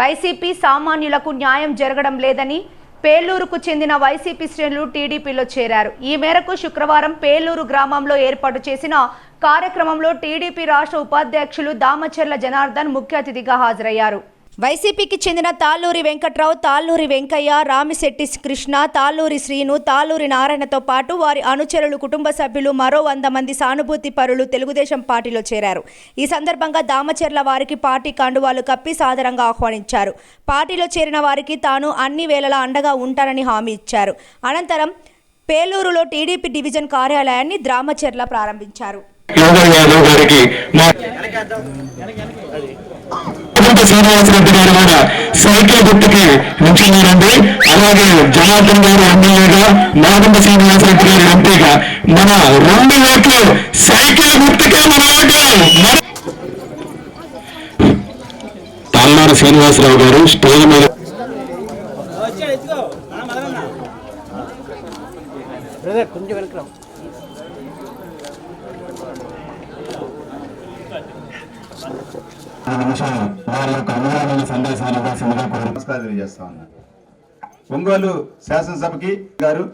YCP సామాన్యులకు న్యాయం జరగడం లేదని పేలూరుకు చెందిన వైసీపీ శ్రేణులు టీడీపీలో చేరారు. ఈ మేరకు శుక్రవారం పేలూరు గ్రామంలో ఏర్పాటు చేసిన కార్యక్రమంలో టీడీపీ రాష్ట్ర ఉపాధ్యక్షులు దామచర్ల జనార్దన్ ముఖ్య అతిథిగా హాజరయ్యారు. వైసీపీకి చెందిన తాళ్ళూరి వెంకట్రావు తాళ్ళూరి వెంకయ్య రామిశెట్టి కృష్ణ తాళ్ళూరి శ్రీను తాళ్ళూరి నారాయణతో పాటు వారి అనుచరులు కుటుంబ సభ్యులు మరో వంద మంది సానుభూతి పరులు తెలుగుదేశం పార్టీలో చేరారు. ఈ సందర్భంగా దామచర్ల వారికి పార్టీ కండువాలు కప్పి సాదరంగా ఆహ్వానించారు. పార్టీలో చేరిన వారికి తాను అన్ని వేళలా అండగా ఉంటానని హామీ ఇచ్చారు. అనంతరం పేలూరులో టీడీపీ డివిజన్ కార్యాలయాన్ని దామచర్ల ప్రారంభించారు. యోగా శ్రీనివాస రెడ్డి గారు కూడా సైకిల్ గుర్తుకి నిలిచినారండి అలాగే జనార్దన్ గారు ఎమ్మెల్యేగా నాగంట శ్రీనివాస రెడ్డి గారు ఎంపీగా మన రెండు ఓట్లు సైకిల్ గుర్తుకే మన ఓట్లు మన- తాల్నాడు శ్రీనివాసరావు గారు స్టేజ్ మీద ఒంగోలు శాసనసభకి గారు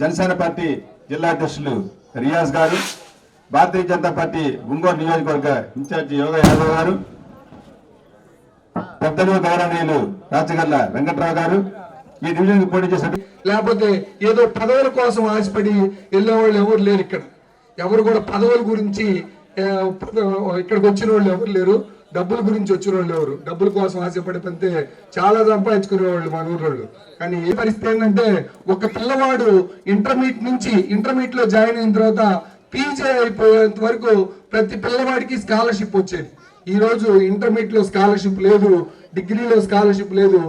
జనసేన పార్టీ జిల్లా అధ్యక్షులు రియాజ్ గారు భారతీయ జనతా పార్టీ ఒంగోలు నియోజకవర్గ ఇన్ఛార్జి యోగ యాదవ్ గారు పెద్దలు గౌరవనీయులు రాచగల్ల వెంకట్రావు గారు ఈ డివిజన్ పోటీ చేసే లేకపోతే ఏదో పదవుల కోసం ఆశపడి వెళ్ళే వాళ్ళు ఎవరు లేరు ఇక్కడ. ఎవరు కూడా పదవుల గురించి ఇక్కడికి వచ్చిన వాళ్ళు ఎవరు లేరు. డబ్బుల గురించి వచ్చిన వాళ్ళు ఎవరు? డబ్బుల కోసం ఆశపడి చాలా సంపాదించుకునే వాళ్ళు మన ఊరోళ్ళు. కానీ ఏ పరిస్థితి ఏంటంటే ఒక పిల్లవాడు ఇంటర్మీడియట్ నుంచి ఇంటర్మీడియట్లో జాయిన్ అయిన తర్వాత పీజీ అయిపోయేంత వరకు ప్రతి పిల్లవాడికి స్కాలర్షిప్ వచ్చేది. ఈ రోజు ఇంటర్మీడియట్లో స్కాలర్షిప్ లేదు డిగ్రీలో స్కాలర్షిప్ లేదు.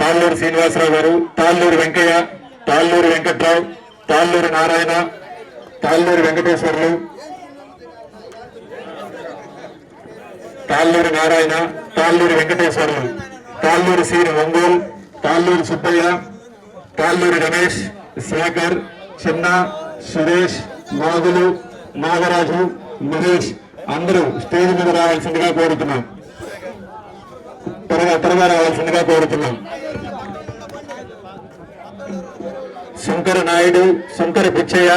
తాళ్ళూరు శ్రీనివాసరావు గారు తాళ్ళూరు వెంకయ్య తాళ్ళూరు వెంకట్రావు తాళ్ళూరు నారాయణ తాళ్ళూరు వెంకటేశ్వర్లు తాళ్ళూరు నారాయణ తాళ్ళూరు వెంకటేశ్వర్లు తాళ్ళూరు శ్రీని ఒంగోలు తాళ్ళూరు సుబ్బయ్య తాళ్ళూరు రమేష్ శేఖర్ చిన్న సురేష్ నాగులు నాగరాజు మహేష్ అందరూ స్టేజ్ మీద రావాల్సిందిగా కోరుతున్నాం. త్వరగా త్వరగా రావాల్సిందిగా కోరుతున్నాం. శంకర నాయుడు శంకర పిచ్చయ్య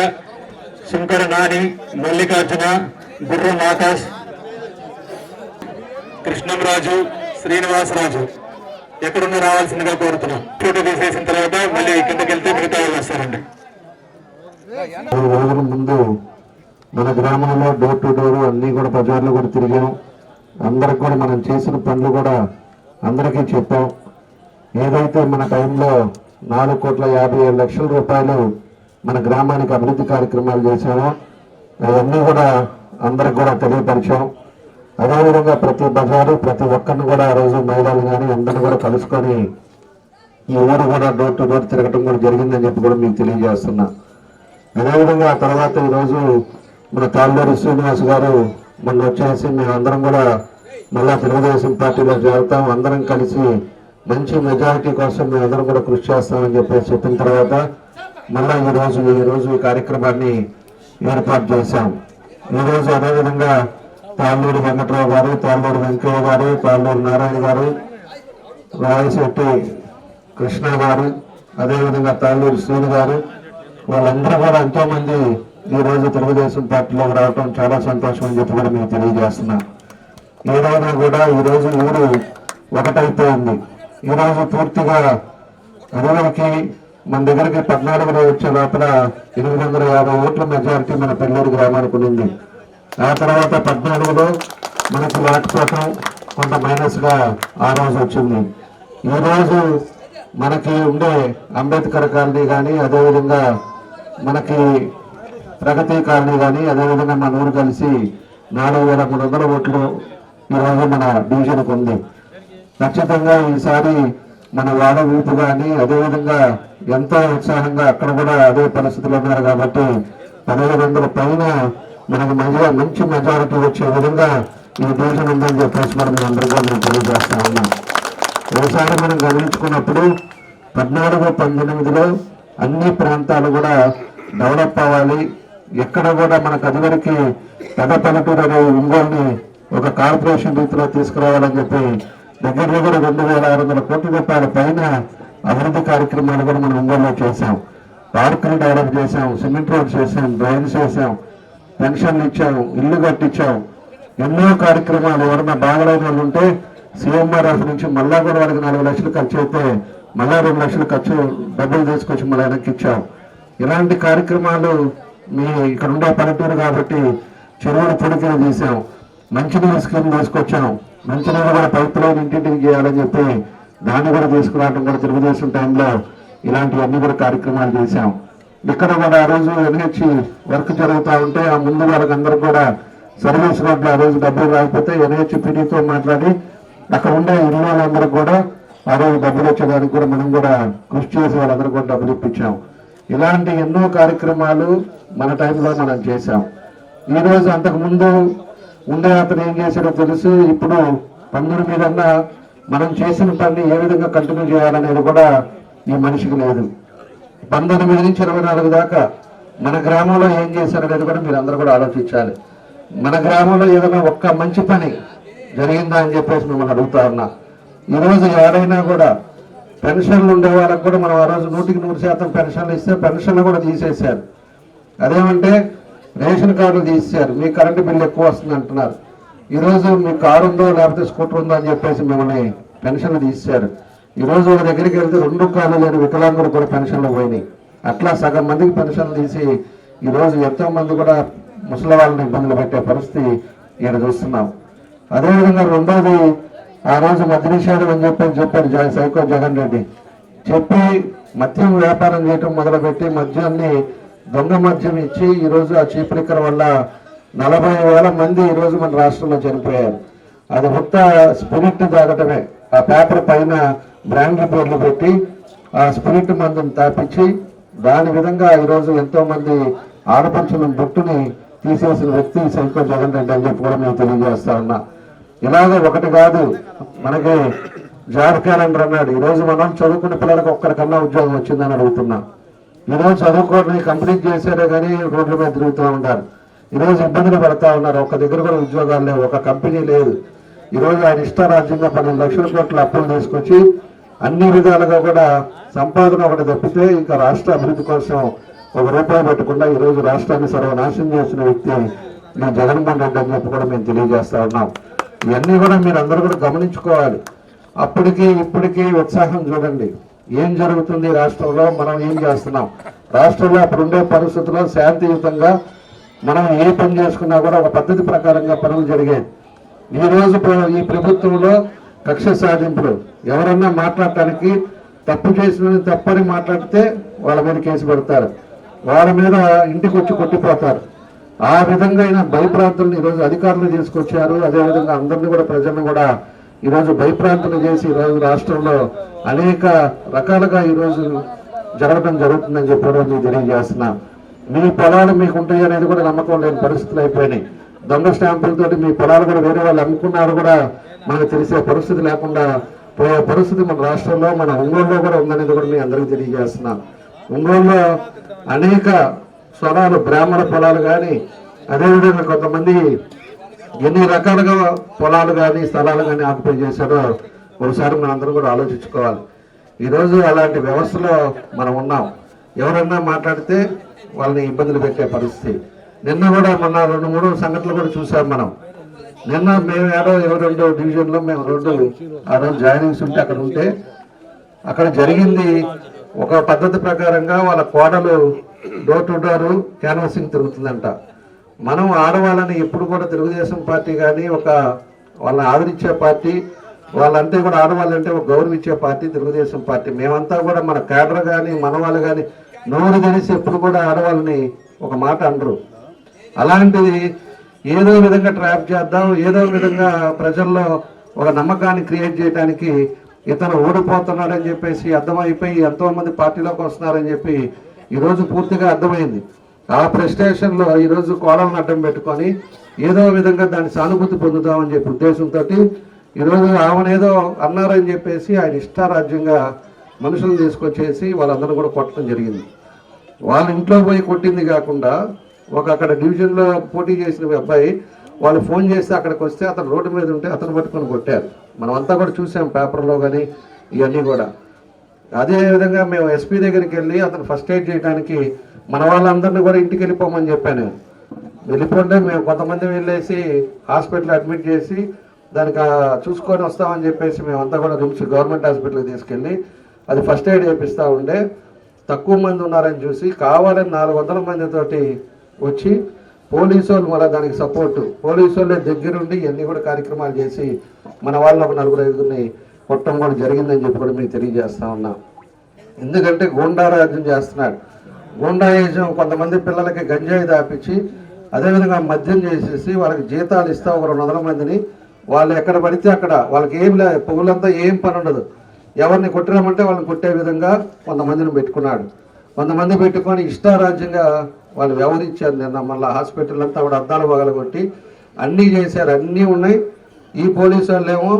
శంకర నాని మల్లికార్జున గుర్రం ఆకాష్ కృష్ణంరాజు శ్రీనివాసరాజు. ఎక్కడున్న రావాల్సిందిగా కోరుతున్నాం. ఫోటో తీసేసిన తర్వాత మళ్ళీ కిందకి వెళ్తే మిగతా వాళ్ళు వస్తారండి. రోజుల ముందు మన గ్రామంలో డోర్ టు డోర్ అన్ని కూడా బజార్లో కూడా తిరిగాం. అందరికి కూడా మనం చేసిన పనులు కూడా అందరికీ చెప్పాం. ఏదైతే మన టైంలో నాలుగు కోట్ల యాభై ఏడు లక్షల రూపాయలు మన గ్రామానికి అభివృద్ధి కార్యక్రమాలు చేశామో అవన్నీ కూడా అందరికి కూడా తెలియపరిచాం. అదేవిధంగా ప్రతి బజారు ప్రతి ఒక్కరిని కూడా ఆ రోజు మహిళలు కానీ అందరిని కూడా కలుసుకొని ఈ ఊరు కూడా డోర్ టు డోర్ తిరగటం కూడా జరిగిందని చెప్పి కూడా మీకు తెలియజేస్తున్నా. అదేవిధంగా ఆ తర్వాత ఈరోజు మన తాళ్ళూరి శ్రీనివాస్ గారు మొన్న వచ్చేసి మేమందరం కూడా మళ్ళా తెలుగుదేశం పార్టీలో చేరుతాం. అందరం కలిసి మంచి మెజారిటీ కోసం మేమందరం కూడా కృషి చేస్తామని చెప్పేసి చెప్పిన తర్వాత మళ్ళా ఈరోజు ఈరోజు ఈ రోజు ఈ కార్యక్రమాన్ని ఏర్పాటు చేశాం. ఈ రోజు అదేవిధంగా తాళ్ళూరి వెంకట్రావు గారు తాళ్ళూరి వెంకయ్య గారు తాళ్ళూరి నారాయణ గారు రాయశెట్టి కృష్ణ గారు అదేవిధంగా తాళ్ళూరి శ్రీను గారు వాళ్ళందరూ కూడా ఎంతో మంది ఈ రోజు తెలుగుదేశం పార్టీలోకి రావటం చాలా సంతోషం అని చెప్పి కూడా మేము తెలియజేస్తున్నా. ఏదైనా కూడా ఈ రోజు ఊరు ఒకటైపోయింది ఈ రోజు పూర్తిగా అరవైకి మన దగ్గరికి పద్నాలుగులో వచ్చే లోపల ఎనిమిది వందల యాభై ఓట్ల మెజారిటీ మన పెళ్ళూరు గ్రామానికి ఉంది ఆ తర్వాత పద్నాలుగులో మనకు రాకపోవటం కొంత మైనస్గా ఆ రోజు వచ్చింది. ఈ రోజు మనకి ఉండే అంబేద్కర్ కాలనీ కానీ అదేవిధంగా మనకి ప్రగతి కాలనీ కానీ అదేవిధంగా మన ఊరు కలిసి నాలుగు వేల మూడు వందల ఓట్లు ఈరోజు మన డివిజన్కు ఉంది. ఖచ్చితంగా ఈసారి మన వాడ వీపు కానీ అదేవిధంగా ఎంతో ఉత్సాహంగా అక్కడ కూడా అదే పరిస్థితులు ఉన్నారు కాబట్టి పదహైదు వందల పైన మనకు మంచిగా మంచి మెజారిటీ వచ్చే విధంగా ఈ డివిజన్ ఉందని చెప్పేసి మనం అందరికీ మేము తెలియజేస్తా ఉన్నాం. ఒకసారి మనం గమనించుకున్నప్పుడు పద్నాలుగు పంతొమ్మిదిలో అన్ని ప్రాంతాలు కూడా డెవలప్ అవ్వాలి. ఎక్కడ కూడా మనకు అదివరకు పెద్ద పల్లెటూరు అనే ఒంగోలుని ఒక కార్పొరేషన్ రీతిలో తీసుకురావాలని చెప్పి దగ్గర దగ్గర రెండు వేల ఆరు వందల కోట్ల రూపాయల పైన అభివృద్ధి కార్యక్రమాలు కూడా మనం ఒంగోలులో చేశాం. పార్కులు డెవలప్ చేశాం సిమెంట్ రోడ్ చేశాం డ్రైన్స్ చేశాం. పెన్షన్లు ఇచ్చాం ఇల్లు కట్టించాం ఎన్నో కార్యక్రమాలు ఎవరన్నా బాగలేని వాళ్ళు ఉంటే సీఎంఆర్ఎఫ్ నుంచి మళ్ళా కూడా వాళ్ళకి నాలుగు లక్షలు ఖర్చు అయితే మళ్ళా రెండు లక్షలు ఖర్చు డబ్బులు తీసుకొచ్చి మళ్ళీ వెనక్కి ఇచ్చాం ఇలాంటి కార్యక్రమాలు మీ ఇక్కడ ఉండే పల్లెటూరు కాబట్టి చెరువులు పొడికలు తీసాం మంచినీరు స్కీమ్ తీసుకొచ్చాం మంచినీరు కూడా పైప్ ఇంటింటికి చేయాలని చెప్పి దాన్ని కూడా తీసుకురావడం కూడా తెలుగుదేశం టైంలో ఇలాంటివన్నీ కూడా కార్యక్రమాలు చేశాం. ఇక్కడ కూడా ఆ రోజు ఎన్హెచ్ వర్క్ జరుగుతూ ఉంటే ఆ ముందు వాళ్ళకందరూ కూడా సర్వీస్ రోడ్లు ఆ రోజు డబ్బులు రాకపోతే ఎన్హెచ్ పీడీతో మాట్లాడి అక్కడ ఉండే ఇల్లు వాళ్ళందరూ కూడా ఆ రోజు డబ్బులు వచ్చేదానికి కూడా మనం కూడా కృషి చేసి వాళ్ళందరూ కూడా డబ్బులు ఇప్పించాం. ఇలాంటి ఎన్నో కార్యక్రమాలు మన టైంలో మనం చేశాం. ఈ రోజు ఉండే అతను ఏం చేశాడో తెలుసు. ఇప్పుడు పందుల మీద మనం చేసిన పని ఏ విధంగా కంటిన్యూ చేయాలనేది కూడా ఈ మనిషికి లేదు. పంతొమ్మిది నుంచి ఇరవై నాలుగు దాకా మన గ్రామంలో ఏం చేశారనేది కూడా మీరు అందరూ కూడా ఆలోచించాలి. మన గ్రామంలో ఏదైనా ఒక్క మంచి పని జరిగిందా అని చెప్పేసి మిమ్మల్ని అడుగుతా ఉన్నా. ఈరోజు ఎవరైనా కూడా పెన్షన్లు ఉండే వాళ్ళకి కూడా మనం ఆ రోజు నూటికి నూరు శాతం పెన్షన్లు ఇస్తే పెన్షన్లు కూడా తీసేశారు. అదేమంటే రేషన్ కార్డులు తీసేశారు. మీ కరెంటు బిల్లు ఎక్కువ వస్తుంది అంటున్నారు. ఈరోజు మీ కారు ఉందో లేకపోతే స్కూటర్ ఉందో అని చెప్పేసి మిమ్మల్ని పెన్షన్లు తీసేశారు. ఈరోజు ఒక దగ్గరికి వెళ్తే రెండు కాళ్ళు లేని వికలాంగులు కూడా పెన్షన్లు పోయినాయి. అట్లా సగం మందికి పెన్షన్లు తీసి ఈరోజు ఎంతో మంది కూడా ముసలి వాళ్ళని ఇబ్బందులు పెట్టే పరిస్థితి ఇక్కడ చూస్తున్నాం. అదేవిధంగా రెండోది ఆ రోజు మద్య నిషేధం అని చెప్పి చెప్పారు సైకో జగన్ రెడ్డి. చెప్పి మద్యం వ్యాపారం చేయటం మొదలుపెట్టి మద్యాన్ని దొంగ మద్యం ఇచ్చి ఈరోజు ఆ చీప్ లిక్కర్ వల్ల నలభై వేల మంది ఈరోజు మన రాష్ట్రంలో చనిపోయారు. అది మొత్త స్పిరిట్ తాగటమే. ఆ పేపర్ పైన బ్రాండ్ రిపోర్ట్లు పెట్టి ఆ స్పిరిట్ మందుని తాపించి దాని విధంగా ఈరోజు ఎంతో మంది ఆడపడుచుల బొట్టుని తీసేసిన వ్యక్తి సైకో జగన్ రెడ్డి అని చెప్పి కూడా మేము తెలియజేస్తా ఉన్నా. ఇలాగే ఒకటి కాదు మనకి జాబ్ క్యాలెండర్ అన్నాడు. ఈరోజు మనం చదువుకున్న పిల్లలకు ఒక్కరికన్నా ఉద్యోగం వచ్చిందని అడుగుతున్నాం. ఈరోజు చదువుకోవడం కంప్లీట్ చేశారే కానీ రోడ్ల మీద తిరుగుతూ ఉంటారు. ఈరోజు ఇబ్బందులు పడతా ఉన్నారు. ఒక దగ్గర కూడా ఉద్యోగాలు లేవు. ఒక కంపెనీ లేదు. ఈరోజు ఆయన ఇష్టారాజ్యంగా పన్నెండు లక్షల కోట్ల అప్పులు తీసుకొచ్చి అన్ని విధాలుగా కూడా సంపాదన ఒకటి తప్పితే ఇంకా రాష్ట్ర అభివృద్ధి కోసం ఒక రూపాయి పెట్టకుండా ఈరోజు రాష్ట్రాన్ని సర్వనాశనం చేసిన వ్యక్తి మీ జగన్మోహన్ రెడ్డి అని చెప్పి కూడా మేము తెలియజేస్తా ఉన్నాం. ఇవన్నీ కూడా మీరు అందరూ కూడా గమనించుకోవాలి. అప్పటికి ఇప్పటికీ ఉత్సాహం చూడండి. ఏం జరుగుతుంది రాష్ట్రంలో? మనం ఏం చేస్తున్నాం? రాష్ట్రంలో అప్పుడుండే పరిస్థితుల్లో శాంతియుతంగా మనం ఏ పని చేసుకున్నా కూడా ఒక పద్ధతి ప్రకారంగా పనులు జరిగాయి ఈ రోజు ఈ ప్రభుత్వంలో కక్ష సాధింపులు. ఎవరన్నా మాట్లాడటానికి తప్పు చేసిన తప్పని మాట్లాడితే వాళ్ళ మీద కేసు పెడతారు. వాళ్ళ మీద ఇంటికి వచ్చి కొట్టిపోతారు. ఆ విధంగా అయినా భయప్రాంతులను ఈరోజు అధికారులు తీసుకొచ్చారు. అదేవిధంగా అందరినీ కూడా ప్రజలను కూడా ఈరోజు భయప్రాంతులు చేసి ఈరోజు రాష్ట్రంలో అనేక రకాలుగా ఈరోజు జరగడం జరుగుతుందని చెప్పడం మీకు తెలియజేస్తున్నాం. మీ పొలాలు మీకు ఉంటాయి అనేది కూడా నమ్మకం లేని పరిస్థితులు అయిపోయినాయి. దొంగ స్టాంపులతో మీ పొలాలు కూడా వేరే వాళ్ళు అమ్ముకున్నారు కూడా మనకు తెలిసే పరిస్థితి లేకుండా పోయే పరిస్థితి మన రాష్ట్రంలో మన ఒంగోలులో కూడా ఉందనేది కూడా మీ అందరికీ తెలియజేస్తున్నాం ఒంగోలులో అనేక స్వరాలు బ్రాహ్మణ పొలాలు కానీ అదేవిధంగా కొంతమంది ఎన్ని రకాలుగా పొలాలు కానీ స్థలాలు కానీ ఆక్యుపై చేశారో ఒకసారి మనందరం కూడా ఆలోచించుకోవాలి. ఈరోజు అలాంటి వ్యవస్థలో మనం ఉన్నాం. ఎవరన్నా మాట్లాడితే వాళ్ళని ఇబ్బందులు పెట్టే పరిస్థితి. నిన్న కూడా మొన్న రెండు మూడు సంఘటనలు కూడా చూసాం మనం. నిన్న మేము ఏడో ఇరవై రెండో డివిజన్లో మేము రెండు ఆ రోజు జాయినింగ్స్ ఉంటే అక్కడ ఉంటే అక్కడ జరిగింది ఒక పద్ధతి ప్రకారంగా వాళ్ళ కోడలు డోర్ టు డోర్ క్యాన్వాసింగ్ తిరుగుతుందంట. మనం ఆడవాళ్ళని ఎప్పుడు కూడా తెలుగుదేశం పార్టీ కానీ ఒక వాళ్ళని ఆదరించే పార్టీ వాళ్ళంతా కూడా ఆడవాళ్ళంటే ఒక గౌరవించే పార్టీ తెలుగుదేశం పార్టీ. మేమంతా కూడా మన కేడర్ కానీ మన వాళ్ళు కానీ నోరు తెలిసి ఎప్పుడు కూడా ఆడవాళ్ళని ఒక మాట అనరు. అలాంటిది ఏదో విధంగా ట్రాప్ చేద్దాం ఏదో విధంగా ప్రజల్లో ఒక నమ్మకాన్ని క్రియేట్ చేయడానికి ఇతను ఓడిపోతున్నాడని చెప్పేసి అర్థమైపోయి ఎంతోమంది పార్టీలోకి వస్తున్నారని చెప్పి ఈరోజు పూర్తిగా అర్థమైంది. ఆ ప్రెస్టేషన్లో ఈరోజు కోడలను అడ్డం పెట్టుకొని ఏదో విధంగా దాన్ని సానుభూతి పొందుదామని చెప్పి ఉద్దేశంతో ఈరోజు ఆమెనేదో అన్నారని చెప్పేసి ఆయన ఇష్టారాజ్యంగా మనుషులను తీసుకొచ్చేసి వాళ్ళందరూ కూడా కొట్టడం జరిగింది. వాళ్ళ ఇంట్లో పోయి కొట్టింది కాకుండా ఒక అక్కడ డివిజన్లో పోటీ చేసిన అబ్బాయి వాళ్ళు ఫోన్ చేస్తే అక్కడికి వస్తే అతను రోడ్డు మీద ఉంటే అతను పట్టుకొని కొట్టారు. మనం అంతా కూడా చూసాం పేపర్లో కానీ ఇవన్నీ కూడా. అదేవిధంగా మేము ఎస్పీ దగ్గరికి వెళ్ళి అతను ఫస్ట్ ఎయిడ్ చేయడానికి మన వాళ్ళందరినీ కూడా ఇంటికి వెళ్ళిపోమని చెప్పాను వెళ్ళిపోతే మేము కొంతమంది వెళ్ళేసి హాస్పిటల్ అడ్మిట్ చేసి దానికి చూసుకొని వస్తామని చెప్పేసి మేమంతా కూడా రూమ్స్ గవర్నమెంట్ హాస్పిటల్కి తీసుకెళ్ళి అది ఫస్ట్ ఎయిడ్ చేపిస్తూ ఉండే. తక్కువ మంది ఉన్నారని చూసి కావాలని నాలుగు వందల మందితోటి వచ్చి పోలీసు వాళ్ళు మళ్ళీ దానికి సపోర్ట్. పోలీసు వాళ్ళే దగ్గరుండి ఇవన్నీ కూడా కార్యక్రమాలు చేసి మన వాళ్ళు ఒక నలుగురు ఐదుగురిని కొట్టడం కూడా జరిగిందని చెప్పి కూడా మీకు తెలియజేస్తా ఉన్నాం. ఎందుకంటే గూండా రాజ్యం చేస్తున్నాడు. గూండాయిజం కొంతమంది పిల్లలకి గంజాయి దాపించి అదేవిధంగా మద్యం చేసేసి వాళ్ళకి జీతాలు ఇస్తా ఒక రెండు వందల మందిని. వాళ్ళు ఎక్కడ పడితే అక్కడ వాళ్ళకి ఏం లే పువ్వులంతా ఏం పని ఉండదు. ఎవరిని కొట్టినామంటే వాళ్ళని కొట్టే విధంగా కొంతమందిని పెట్టుకున్నాడు. కొంతమంది పెట్టుకొని ఇష్టారాజ్యంగా వాళ్ళు వ్యవహరించారు నిన్న మళ్ళీ హాస్పిటల్ అంతా కూడా అద్దాలు పగలగొట్టి అన్నీ చేశారు అన్నీ ఉన్నాయి. ఈ పోలీసు వాళ్ళేమో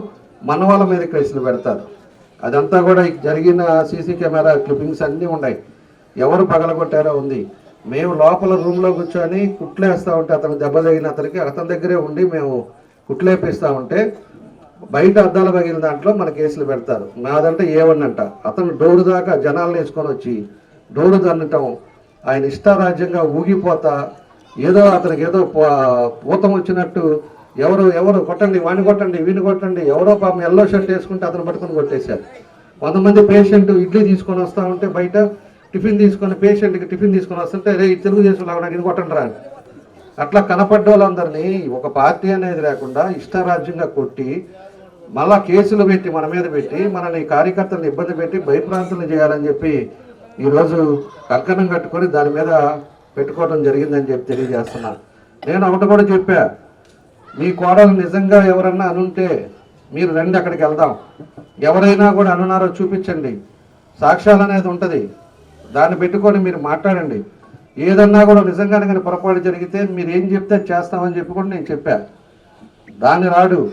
మన వాళ్ళ మీద కేసులు పెడతారు. అదంతా కూడా జరిగిన సీసీ కెమెరా క్లిప్పింగ్స్ అన్నీ ఉన్నాయి. ఎవరు పగలగొట్టారో ఉంది. మేము లోపల రూమ్లో కూర్చొని కుట్లేస్తూ ఉంటే అతను దెబ్బ తగిన అతనికి అతని దగ్గరే ఉండి మేము కుట్లేపిస్తా ఉంటే బయట అద్దాలు పగిలిన దాంట్లో మన కేసులు పెడతారు. నాదంటే ఏమన్నంట అతను డోరు దాకా జనాలను వేసుకొని వచ్చి డోరు దన్నటం ఆయన ఇష్టారాజ్యంగా ఊగిపోతా ఏదో అతనికి ఏదో పూతం వచ్చినట్టు ఎవరు ఎవరు కొట్టండి వాడిని కొట్టండి వీణి కొట్టండి ఎవరో పాపం ఎల్లో షర్ట్ వేసుకుంటే అతను పట్టుకొని కొట్టేశారు. కొంతమంది పేషెంట్ ఇడ్లీ తీసుకొని వస్తా ఉంటే బయట టిఫిన్ తీసుకొని పేషెంట్కి టిఫిన్ తీసుకొని వస్తుంటే రే తెలుగుదేశం లాగా నాకు ఇది కొట్టండి రా అట్లా కనపడ్డ వాళ్ళందరినీ ఒక పార్టీ అనేది లేకుండా ఇష్టారాజ్యంగా కొట్టి మళ్ళా కేసులు పెట్టి మన మీద పెట్టి మనల్ని కార్యకర్తలను ఇబ్బంది పెట్టి భయప్రాంతులు చేయాలని చెప్పి ఈరోజు కంకణం కట్టుకొని దాని మీద పెట్టుకోవడం జరిగిందని చెప్పి తెలియజేస్తున్నాను నేను ఒకటి కూడా చెప్పా మీ కోడలు నిజంగా ఎవరన్నా అనుంటే మీరు రండి అక్కడికి వెళ్దాం. ఎవరైనా కూడా అనున్నారో చూపించండి. సాక్ష్యాలు అనేది ఉంటుంది. దాన్ని పెట్టుకొని మీరు మాట్లాడండి. ఏదన్నా కూడా నిజంగానే కానీ పొరపాటు జరిగితే మీరు ఏం చెప్తే చేస్తామని చెప్పి కూడా నేను చెప్పా. దాన్ని రాడు.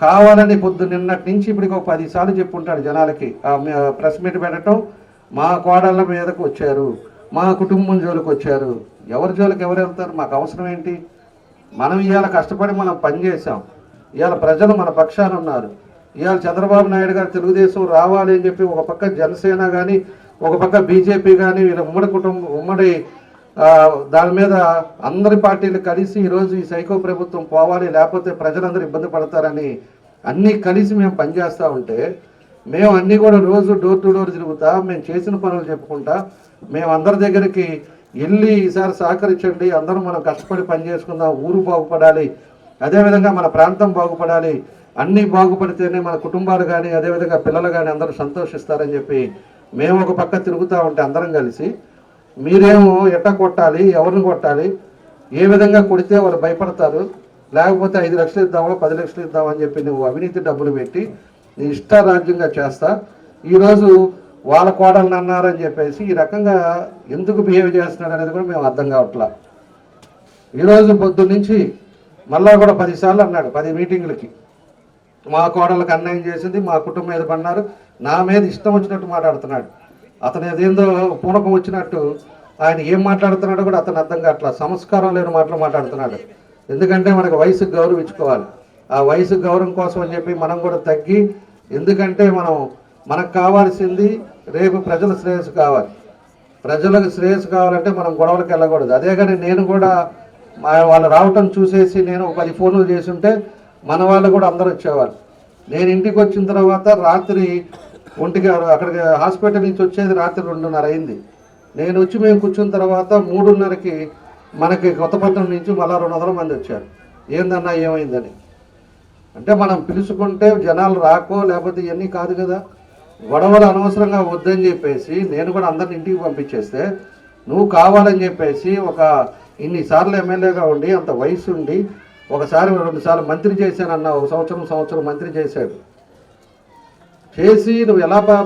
కావాలని పొద్దు నిన్నటి నుంచి ఇప్పటికి ఒక పది సార్లు చెప్పుంటాడు జనాలకి. ఆ ప్రెస్ మీట్ పెట్టడం మా కోడళ్ళ మీదకు వచ్చారు మా కుటుంబం జోలికి వచ్చారు. ఎవరి జోలికి ఎవరు వెళ్తారు? మాకు అవసరం ఏంటి? మనం ఇవాళ కష్టపడి మనం పనిచేసాం ఇవాళ ప్రజలు మన పక్షాన ఉన్నారు. ఇవాళ చంద్రబాబు నాయుడు గారు తెలుగుదేశం రావాలి అని చెప్పి ఒక పక్క జనసేన కానీ ఒక పక్క బీజేపీ కానీ వీళ్ళ ఉమ్మడి కుటుంబం ఉమ్మడి దాని మీద అందరి పార్టీలు కలిసి ఈరోజు ఈ సైకో ప్రభుత్వం పోవాలి లేకపోతే ప్రజలందరూ ఇబ్బంది పడతారని అన్నీ కలిసి మేము పనిచేస్తూ ఉంటే మేము అన్నీ కూడా రోజు డోర్ టు డోర్ తిరుగుతా మేము చేసిన పనులు చెప్పుకుంటా మేము అందరి దగ్గరికి వెళ్ళి ఈసారి సహకరించండి అందరం మనం కష్టపడి పని చేసుకుందాం ఊరు బాగుపడాలి అదేవిధంగా మన ప్రాంతం బాగుపడాలి అన్నీ బాగుపడితేనే మన కుటుంబాలు కానీ అదేవిధంగా పిల్లలు కానీ అందరూ సంతోషిస్తారని చెప్పి మేము ఒక పక్క తిరుగుతూ ఉంటే అందరం కలిసి మీరేమో ఎట్ట కొట్టాలి ఎవరిని కొట్టాలి ఏ విధంగా కొడితే వాళ్ళు భయపడతారు లేకపోతే ఐదు లక్షలు ఇద్దామా పది లక్షలు ఇద్దామని చెప్పి నువ్వు అవినీతి డబ్బులు పెట్టి నేను ఇష్టారాజ్యంగా చేస్తా. ఈరోజు వాళ్ళ కోడలను అన్నారని చెప్పేసి ఈ రకంగా ఎందుకు బిహేవ్ చేస్తున్నాడు అనేది కూడా మేము అర్థం కావట్లా. ఈరోజు పొద్దు నుంచి మళ్ళా కూడా పదిసార్లు అన్నాడు పది మీటింగులకి. మా కోడలకు అన్యాయం చేసింది మా కుటుంబం మీద పడినారు నా మీద ఇష్టం వచ్చినట్టు మాట్లాడుతున్నాడు. అతను ఏదేందో పూనకం వచ్చినట్టు ఆయన ఏం మాట్లాడుతున్నాడో కూడా అతను అర్థం కావట్లా. సంస్కారం లేని మాటలు మాట్లాడుతున్నాడు. ఎందుకంటే మనకు వయసుకు గౌరవించుకోవాలి. ఆ వయసు గౌరవం కోసం అని చెప్పి మనం కూడా తగ్గి ఎందుకంటే మనం మనకు కావాల్సింది రేపు ప్రజల శ్రేయస్సు కావాలి. ప్రజలకు శ్రేయస్సు కావాలంటే మనం గొడవలకు వెళ్ళకూడదు. అదే కానీ నేను కూడా మా వాళ్ళు రావటం చూసేసి నేను ఒక పది ఫోన్లు చేసుంటే మన వాళ్ళు కూడా అందరూ వచ్చేవాళ్ళు నేను ఇంటికి వచ్చిన తర్వాత రాత్రి ఒంటికి అక్కడికి హాస్పిటల్ నుంచి వచ్చేది రాత్రి రెండున్నర అయింది. నేను వచ్చి మేము కూర్చున్న తర్వాత మూడున్నరకి మనకి కొత్తపట్నం నుంచి మళ్ళా రెండు వందల మంది వచ్చారు. ఏందన్నా ఏమైందని? అంటే మనం పిలుచుకుంటే జనాలు రాకో లేకపోతే ఇవన్నీ కాదు కదా. గొడవలు అనవసరంగా వద్దని చెప్పేసి నేను కూడా అందరిని ఇంటికి పంపించేస్తే నువ్వు కావాలని చెప్పేసి ఒక ఇన్నిసార్లు ఎమ్మెల్యేగా ఉండి అంత వయసు ఉండి ఒకసారి రెండు సార్లు మంత్రి చేశానన్న ఒక సంవత్సరం సంవత్సరం మంత్రి చేశాడు. చేసి నువ్వు ఎలా పా-